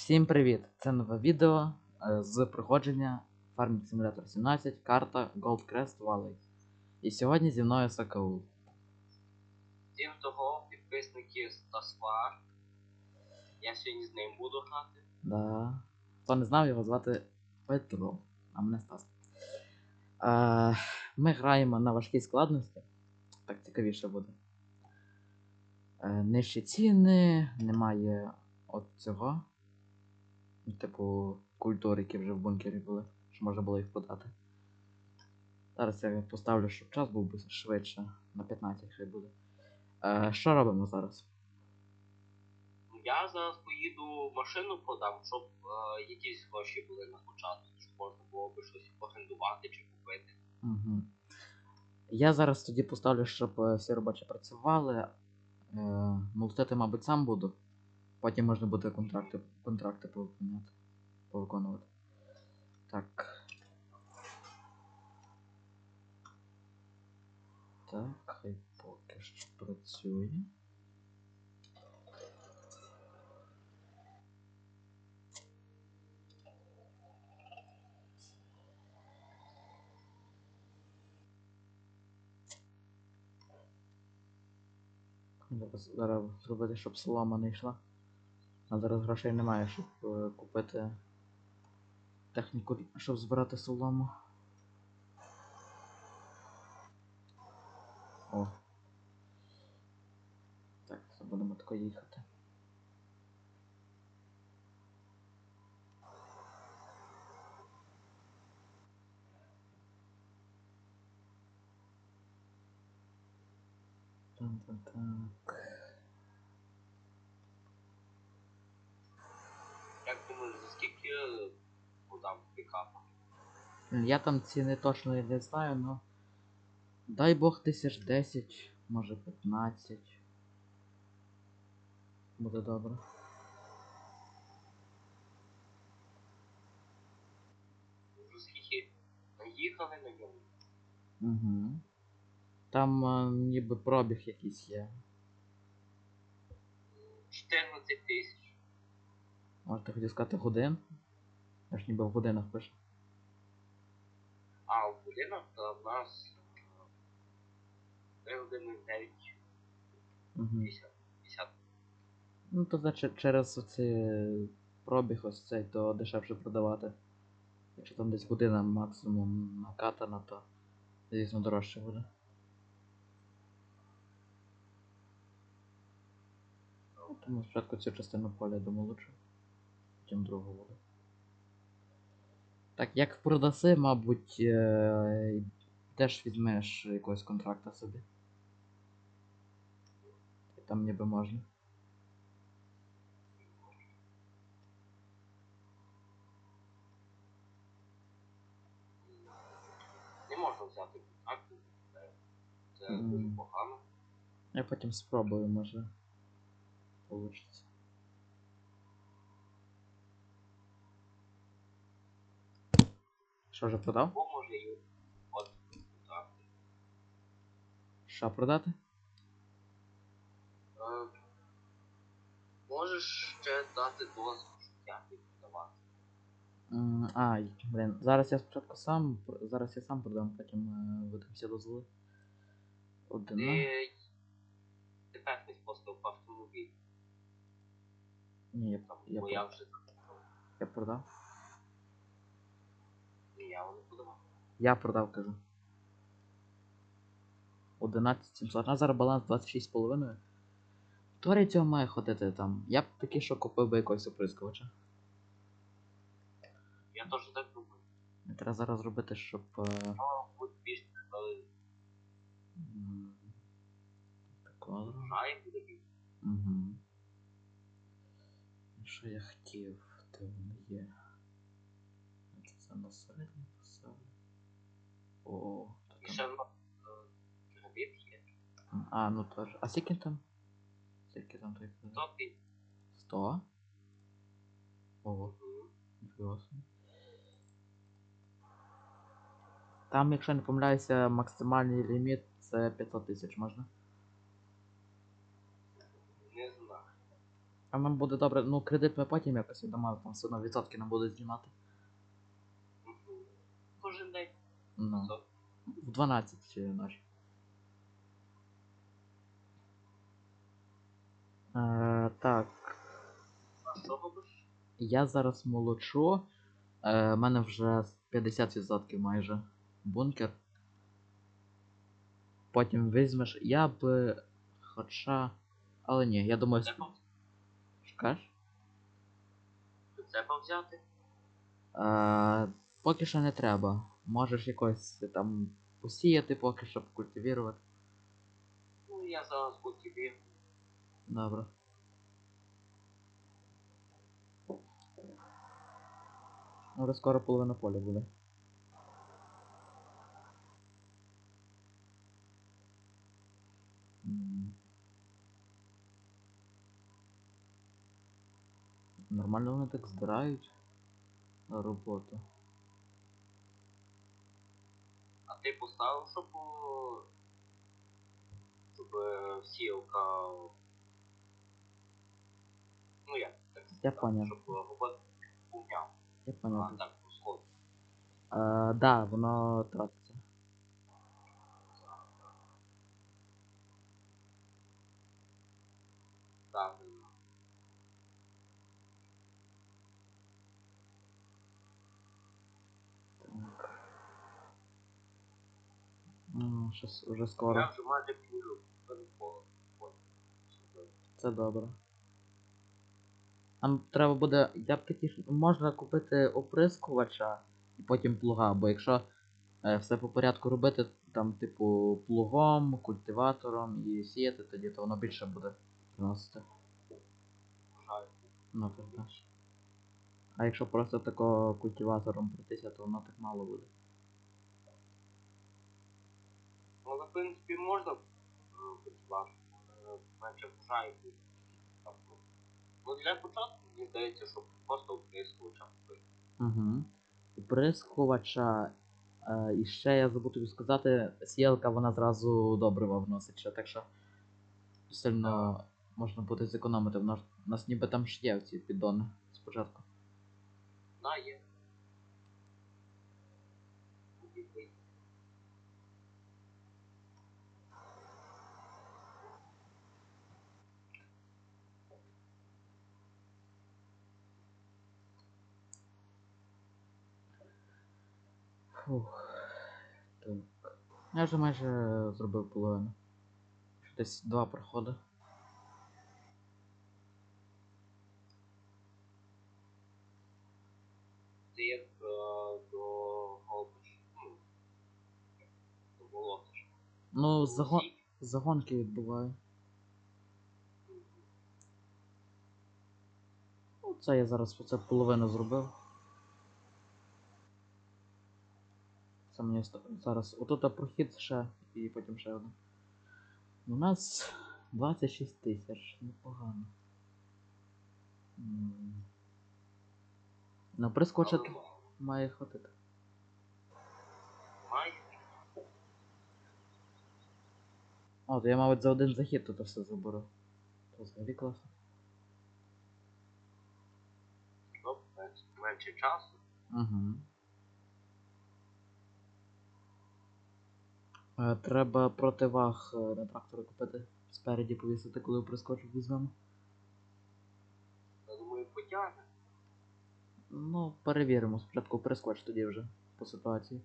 Всім привіт! Це нове відео е, з проходження Farming Simulator 17, карта Gold Crest Valley. І сьогодні зі мною Сакаул. Тим того, підписники Стасфар. Я сьогодні з ним буду грати. Да. Хто не знав, його звати Петро, а мене Стас. Е, ми граємо на важкій складності. Так цікавіше буде. Е, нижчі ціни, немає от цього. Ну, Типу культур, які вже в бункері були, що можна було їх продати. Зараз я поставлю, щоб час був би швидше. На 15 хай буде. Е, що робимо зараз? Я зараз поїду машину продам, щоб е, якісь гроші були на початку, щоб можна було би щось орендувати чи купити. Угу. Я зараз тоді поставлю, щоб е, всі робочі працювали. Е, молотити, мабуть, сам буду. Потім можна буде контракти, контракти повиконувати. повиконувати. Так. Так, хай поки що працює. Зараз, зробити, щоб солома не йшла. А зараз грошей немає, щоб е, купити техніку, щоб збирати солому. О. Так, будемо тако їхати. Так-так-так. Як думаєш, за скільки е, продам пікапа? Я там ціни точно не знаю, но. Дай Бог тисяч 10, може 15. Буде добре. Наїхали на ньому? Угу. Там а, ніби пробіг якийсь є. 14 тисяч. Може ти хотів сказати годин? Я ж ніби в годинах пише. Будинок то в нас 3 години 9 Угу. 50. 50. Ну то значить через оцей пробіг ось цей, то дешевше продавати. Якщо там десь година максимум накатана, то звісно дорожче буде. Ну, Тому спочатку цю частину поля домолучу, потім другу буду. Так, як продаси, мабуть, е, теж візьмеш якогось контракта собі. Там ніби можна. Не можна взяти контракт. це- дуже погано. Я потім спробую, може. Получиться. Що вже продав? Що продати? Е, Можеш ще дати дозвіл, щоб я їх продавати. Ай, блін, зараз я спочатку сам. Зараз я сам продам, потім е, видам всі дозволи. Одина. Ти не постав автомобіль. Ні, я, Там, я, я продав. я продав. Я не подавав. Я продав, кажу. 11 700. А зараз баланс 26,5. Творі цього має ходити там. Я б таки, що купив би якогось оприскувача. Я теж так думаю. Мені Треба зараз зробити, щоб. е, Ну, Такого. Угу. Що я хотів, де воно є. Це на. О, І там- ще е, є. А, ну теж. А скільки там? Скільки там той? Топі. 100? Ого, собі. Там, якщо не помиляюся, максимальний ліміт це 500 тисяч можна. Не знаю. А нам буде добре, ну кредит ми потім якось віддамо, там все одно відсотки нам будуть знімати. Кожен день. Ну, в 12 чи ночі. Е, так, я зараз молочу. Е, У мене вже 50% майже бункер. Потім візьмеш. Я би. Хоча. Але ні, я думаю, скаж? Прицепа взяти? Е, поки що не треба. Можеш якось там посіяти поки що культивірувати. Ну, я зараз тобі. Добре. Уже скоро половина поля буде. Нормально вони так збирають роботу. А ти поставив, щоб, о, щоб е, сіялка. Ну як, так Я сказати, поняв. щоб е, робот умняв, Я а понял. так розход. А, да, воно тратиться. Правильно. Так. Ну, щось уже скоро. Я вже пів переполу. Це добре. Нам треба буде. Я б такі можна купити оприскувача і потім плуга, бо якщо е, все по порядку робити, там, типу, плугом, культиватором і сіяти, тоді то воно більше буде приносити. Жаль. Ну, так. А якщо просто тако культиватором пройтися, то воно так мало буде. Ну, але, в принципі, можна працювати. Менше вважаю. Ну, для початку, мені здається, щоб просто оприскувача купити. Угу. Оприскувача. Е, і ще я забув тобі сказати, сіялка вона зразу добрива вносить, ще, так що сильно можна буде зекономити. У нас, у нас ніби там ж є ці піддони спочатку. Да, є. Фух. Так. Я вже майже зробив половину. Десь два проходи. Ти як е, до голубиш, ну, до волотиш. Ну, загон... загонки відбуваю. Ну, це я зараз оце половину зробив. Це мені зараз. Отут прохід ще і потім ще один. У нас 26 тисяч, непогано. На прискочити має хватити. Має. О, то я, мабуть, за один захід тут все заберу. То взагалі класно. Ну, менше часу. Угу. Треба противаг е, на трактори купити. Спереді повісити, коли прискочу візьмемо. Я думаю, потягне. Ну, перевіримо. Спочатку прискоч тоді вже по ситуації.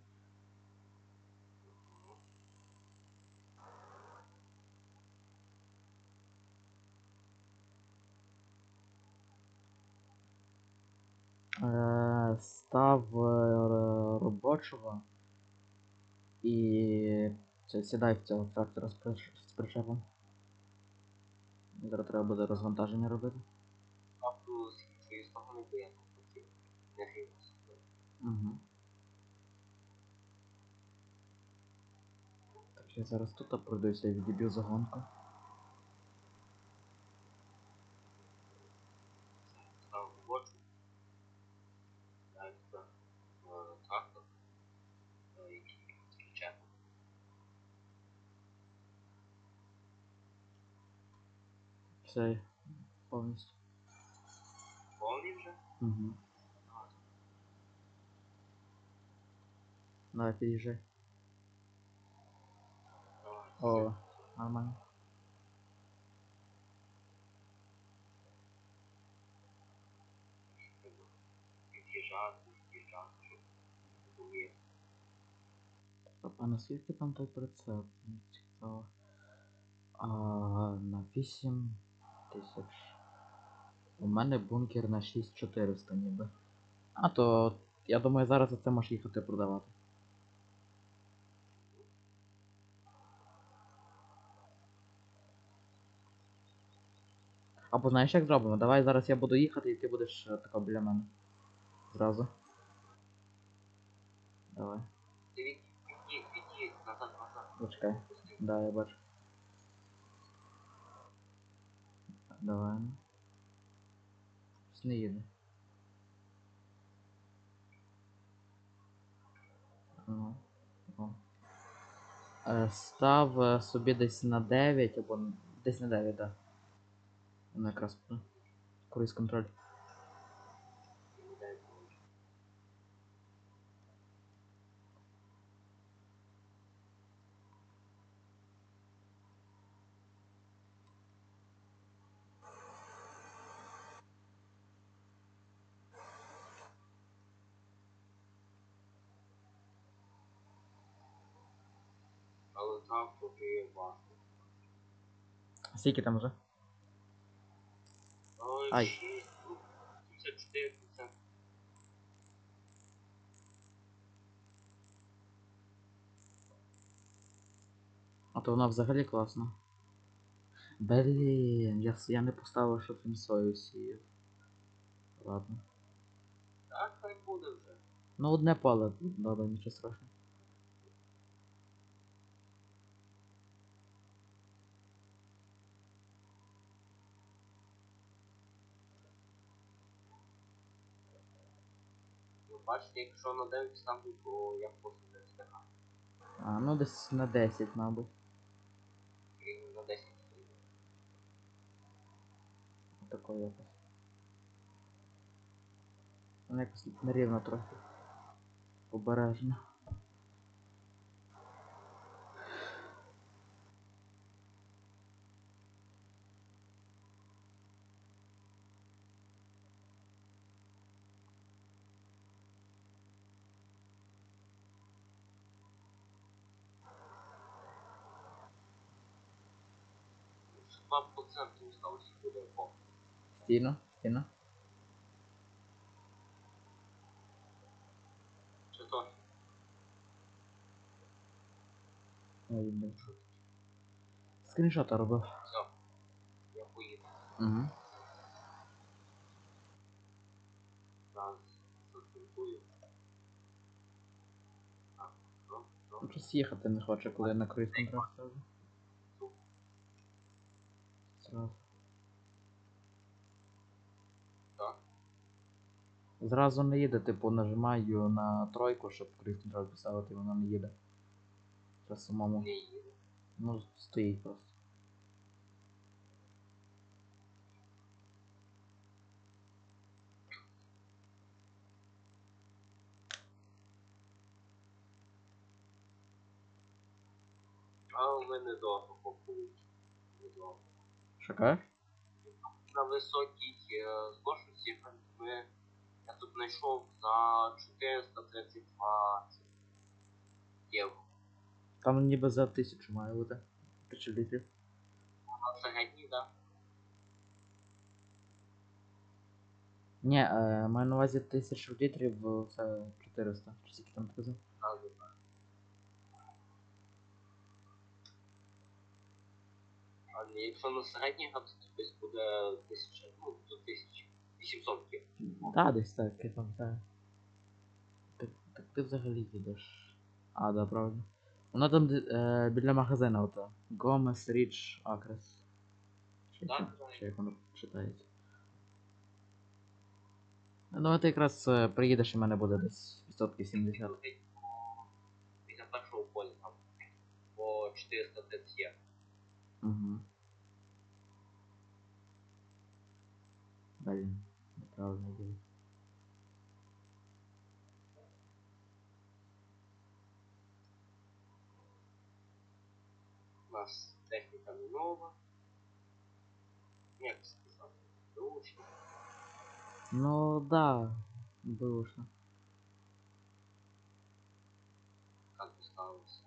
Е, Став е, робочого і це, сідай в цього трактора з, прич- причепом. Зараз треба буде розвантаження робити. Тобто, з цієї сторони, я не хотів. Не грівся. Угу. Так, я зараз тут пройдуся і відіб'ю загонку. Став робочу. Далі туди, е, трактор. е, який з причепом. Все повністю. повний вже. Угу. Давай під'їжджай. О, нормально. Під'їжджати, під'їжджати, щоб розуміти. А наскільки там той прицеп? Цікаво. А, на 8 тисяч. У мене бункер на 6400 ніби. А то я думаю, зараз це можеш їхати продавати. Або знаєш як зробимо? Давай зараз я буду їхати і ти будеш е, тако біля мене. Зразу. Давай. Ти від, від'їдь, від'їдь, назад, назад. Почекай. Да, я бачу. Давай. Щось Не їде. Ну. Став е, собі десь на 9 або десь на 9, так. Да. Ну якраз круїз контроль. Не дай Боже. Але так поки є. Скільки там вже? Ой, Ай. ну, 74%. А то вона взагалі класна. Блін, я, я не поставив, щоб він сою сіяв. Ладно. Так, хай буде вже. Ну одне поле, добре, нічого страшного. Бачите, якщо на 9 ставлю, то я просто не встигаю. А, ну десь на 10, мабуть. І на 10 Такої якось. Воно якось нерівно трохи. Обережно. 2% осталось і буде по. Стійно, стійно. Чи то? Ой, блін. Скріншота робив. Все. Я поїду. Угу. Зараз? Щось їхати не хоче, коли на круїз контроль ставлю. Зразу. Так. Зразу не їде, типу нажимаю на тройку, щоб контроль поставити, і воно не їде. Це самому. Не їду. Ну, стоїть просто. Але ми недовго попуть. Недовго. Шукаєш? На високій е, зложності ми я тут знайшов за 432 євро. Там ніби за тисячу має бути. Тисячу літрів. А середній, да? Ні, е, маю на увазі тисячу літрів, е, це 400. Чи скільки там ти казав? А, ну, так. А ні, якщо на середній газ, то десь буде 1000, ну, до 1800 євро. Так, десь так, я пам'ятаю. Так, так ти взагалі їдеш. А, да, правильно. Воно там е, біля магазину ото. Гомес, Річ, Акрес. Чи, Так, як- так. чи як воно читається. Ну, ти якраз е, приїдеш і в мене буде десь відсотків 70. Після першого поля там по 430 євро. Угу. Блін. Неправильно діло. У нас техніка не нова. Як сказати, научна. Ну да, бэушно. Как бы сталося.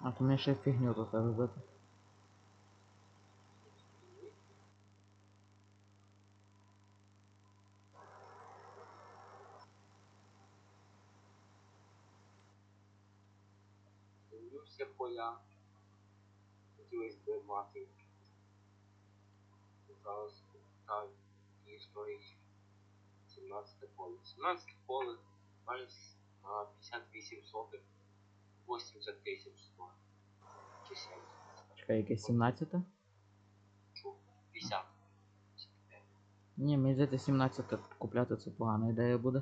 А то мені ще фігню тут робити. Дивлюся поля. Хотілося б мати. Зараз так, і історії. 17 поле. 17 поле має на 58 сотих. 80 тисяч стоїть. Чи 70. Чекай, яке 17? Чу. 50. Ні, мені здається 17 купляти це погана ідея буде.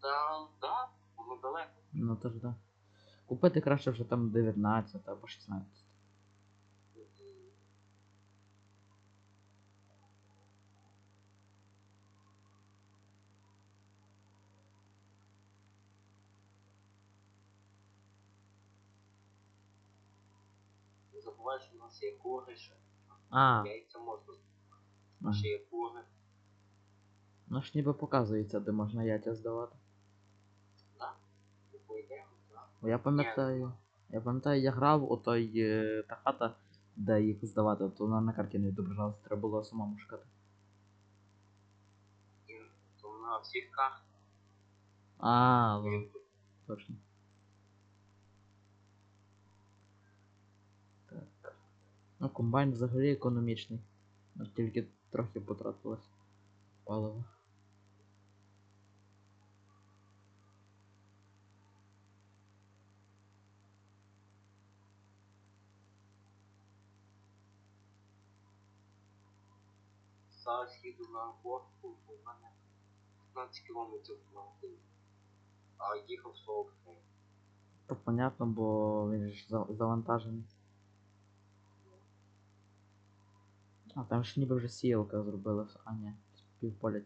Та, да, воно далеко. Ну то ж да. Купити краще вже там 19 або 16. Не у нас є кури ще. А, Яйця можна. а. Ще є кури. ну ж ніби показується, де можна яйця здавати. Ну, по ідеї, да. Я пам'ятаю. Я пам'ятаю, я грав у той е, та хата, де їх здавати, то вона на карті не відображалася, треба було самому шукати. То на всіх картах. А, ну, точно. Ну, комбайн взагалі економічний. Ну, Тільки трохи потратилось паливо. Зараз їду на горку, у мене 15 кілометрів на годину. А їхав 43. То понятно, бо він ж завантажений. А там ж ніби вже сіялка зробила. А ні, півполя.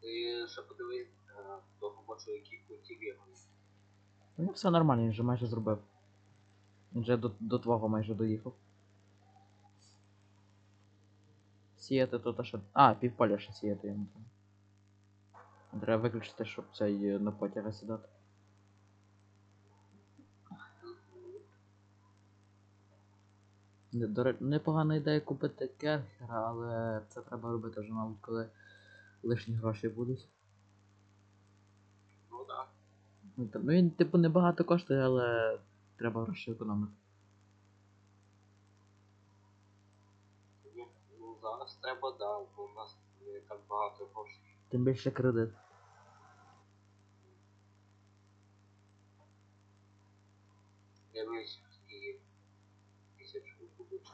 Ти ще подивись е, до робочого який культивірований. Ну все нормально, він вже майже зробив. Він вже до, до твого майже доїхав. Сіяти тут ще. А, півполя ще сіяти йому треба. Треба виключити, щоб цей е, на потяга сідати. Не- До речі, непогана ідея купити керхера, але це треба робити вже, мабуть, коли лишні гроші будуть. Ну так. Ну, ну він, типу, небагато коштує, але треба гроші економити. Ну, ну зараз треба, да, бо у нас не так багато грошей. Тим більше кредит. Скільки тисяч будуть.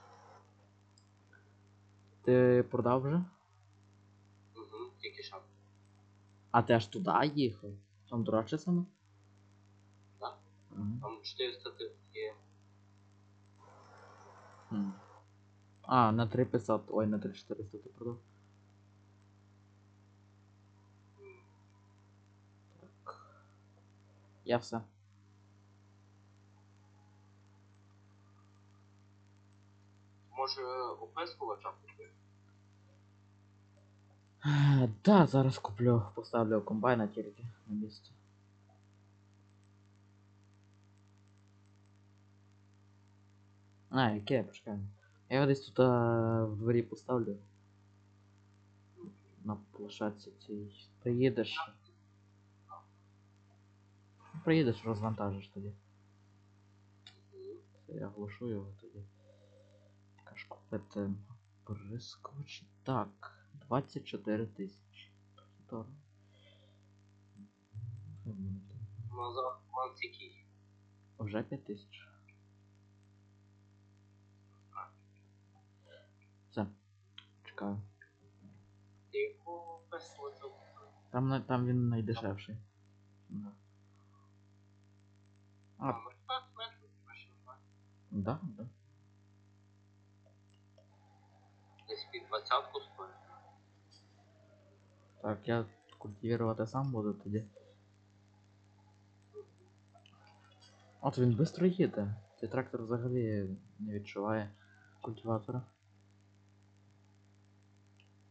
Ти продав вже? Угу, тільки що. А ти аж туди їхав? Там дорожче саме? Да. Мгм. Там 400 ти- є. Хм. А, на 3500, ой, на 3400 ти продав. м, Я все. Може оприскувача купити? Е, Да, зараз куплю, поставлю комбайна тільки на місці. А, яке, почекай. Я його десь тут а, в дворі поставлю. На площадці цій. Приїдеш. Приїдеш, розвантажиш тоді. Це я глушу його тоді. Яка ж купити прискоч. Так, 24 тисячі. Ну, баланс який? Вже 5 тисяч. Все. Чекаю. Ти його оприскувача купив? Там, на- там він найдешевший. Да. А, на 15 метрів, краще не знаю. да, да. 20 стоїть. Так, я культивувати сам буду тоді. От він швидко їде. Цей трактор взагалі не відчуває культиватора.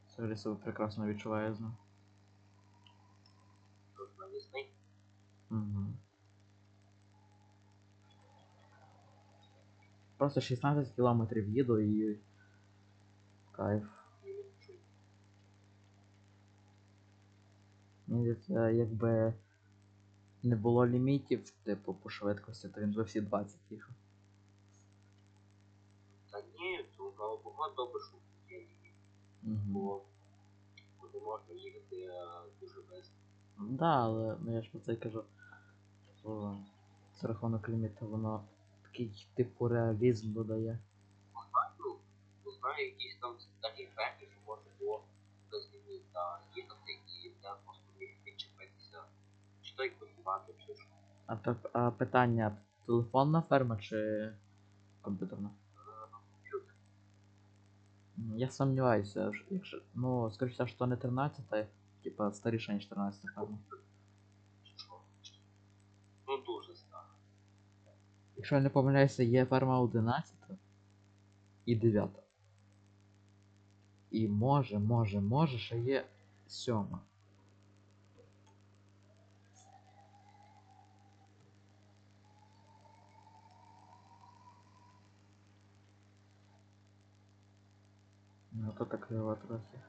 Взагалі себе прекрасно відчуває з ним. Угу. Просто 16 кілометрів їду і. Кайф. Мені здається, якби не було лімітів, типу, по швидкості, то він би всі 20 їхав. Та ні, то наоборот добре, що тут є ліміт. Бо куди можна їхати дуже без. Да, але ну я ж про це й кажу. Що за рахунок ліміту воно такий типу реалізм додає. Ну, знаю, якісь там такі фермі, що можна було без ліміта їхати і я просто відчепитися. Чи то й культиватор, чи що. А, так, а питання телефонна ферма чи комп'ютерна? Комп'ютер. М, Я сумніваюся, ж- якщо. Ну, скоріше що не 13, типа старіша, ніж 13 ферма. Чи що. Ну дуже старо. Якщо я не помиляюся, є ферма 11 і 9. І може, може, може, ще є 7. Ну, то так криво трохи.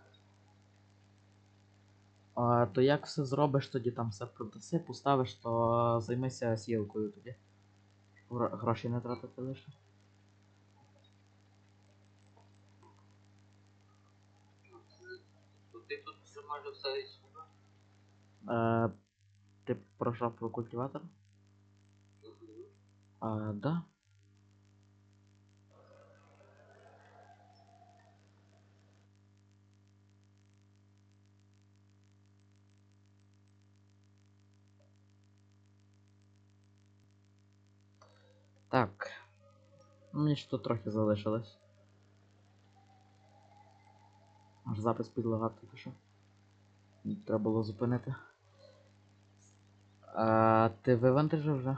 А, то як все зробиш, тоді там все продаси, поставиш, то займися сілкою тоді. Гроші не тратити лише. Ну, це- То ти тут вже майже все і сюди. Е, ти про про культиватор? Мгм. А, да. Так. Мені ще тут трохи залишилось. Аж запис підлагав тільки що. Треба було зупинити. А, ти вивантажив вже?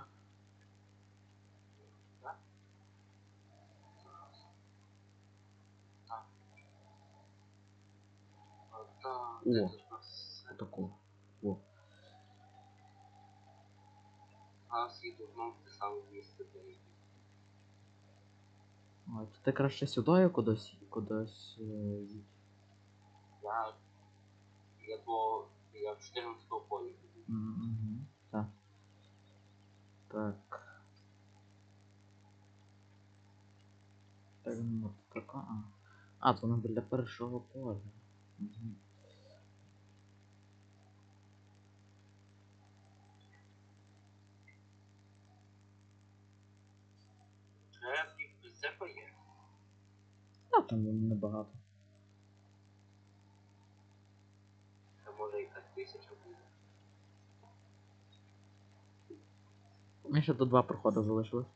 О. Отаку. О. Зараз їду знову в те саме А, то ти краще сюди кудись, кудись е, їдь. я, я до, я в 14 полі. Угу. Так. Так. Так, ну, така. А. А, то воно біля першого поля. Угу. Прицепа є. А там небагато. Це може якась тисяча буде. Мені ще до два проходи залишилось.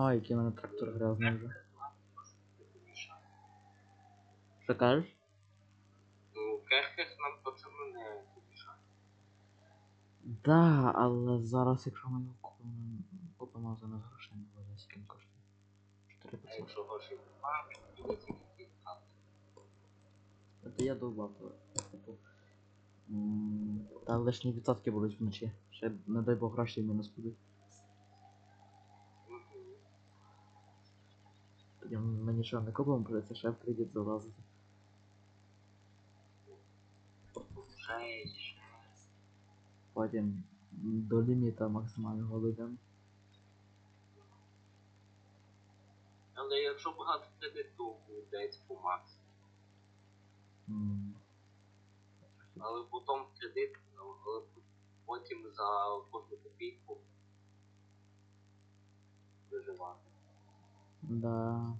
Ой, який в мене трактор грязний вже. Що кажеш? Ну, кехкех нам точно не помішає. Да, але зараз, якщо ми його купимо, купимо за нас грошей не буде, скільки коштує. 4 А якщо грошей немає, то тільки. Це я довбав. Типу. Та лишні відсотки будуть вночі. Ще, не дай Бог, гроші мінус будуть. Тоді ми нічого не купимо, придеться ще в кредит залазити. Потім до ліміта максимального дійдемо. Але якщо багато кредит, то видається по максимуму. Але потім кредит, але потім за кожну копійку виживати. Да.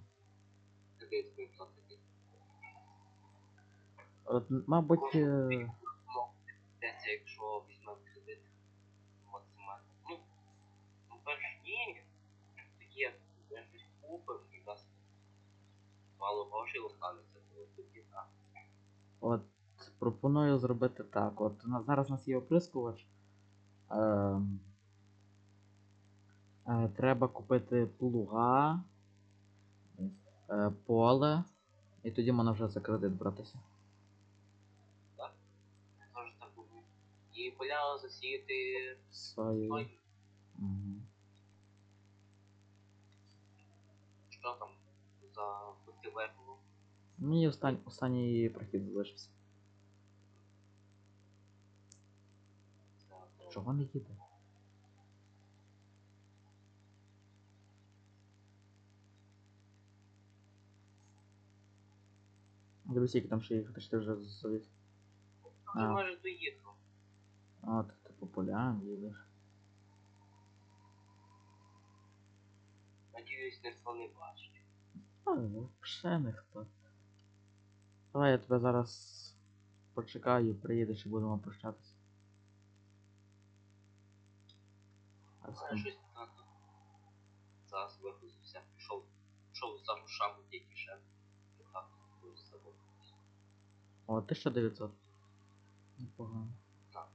От, мабуть, е, йдеться, якщо візьмемо кредит максимально. Ну, ну перш ні, є, я щось купив і нас мало грошей останеться, то тоді так. от пропоную зробити так. От у нас зараз у нас є оприскувач. Ем, е, треба купити плуга, е, поле, і тоді можна вже за кредит братися. Я теж так думаю. І поля засіяти Свої. той, Мгм. що там за культиверну. Ну і остань, останній прохід залишився. Чого не їде? Дивись, які там ще їхати, що ти вже завіз. Ти А. майже доїхав. От, ти по полям їдеш. Надіюсь, ніхто не бачить. А, взагалі ніхто. Давай я тебе зараз почекаю, приїдеш і будемо прощатися. А з- щось так. Зараз вигрузився, пішов, пішов за грошами тільки ще. О, 1900. Непогано. Так.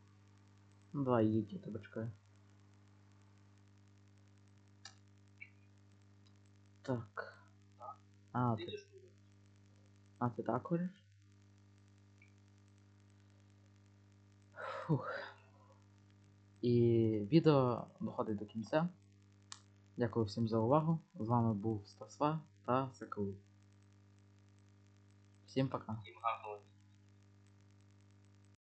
Ну давай їдь, я тебе чекаю. Так. А, ти, а ти так ходиш? Фух. І відео доходить до кінця. Дякую всім за увагу. З вами був Стасва та Соколу. Всім пока.